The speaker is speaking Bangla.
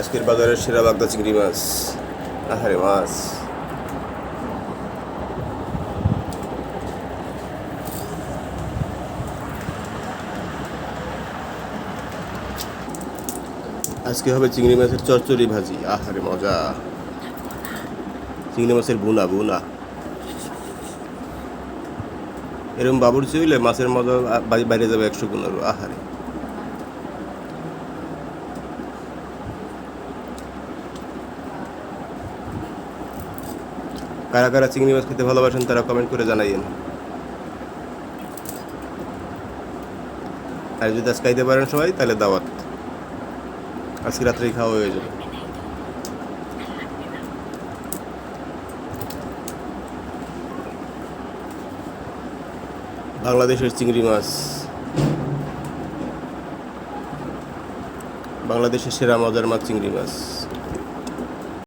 আজকের বাজারের সেরা বাগদা চিংড়ি মাছ। আহারে মাছ। আজকে হবে চিংড়ি মাছের চচ্চড়ি ভাজি। আহারে মজা। চিংড়ি মাছের বুনা বুনা এরকম বাবুর হইলে মাছের মজা বাইরে যাবে একশো গুণ আরও আহারে। কারা কারা চিংড়ি মাছ খেতে ভালোবাসেন তারা কমেন্ট করে জানাইয়েন। আর যদি আজ খাইতে পারেন সবাই, তাহলে দাওয়াত। আজকে রাত্রেই খাওয়া হয়ে যাবে। বাংলাদেশের চিংড়ি মাছ। বাংলাদেশের সেরা মজার মাছ চিংড়ি মাছ।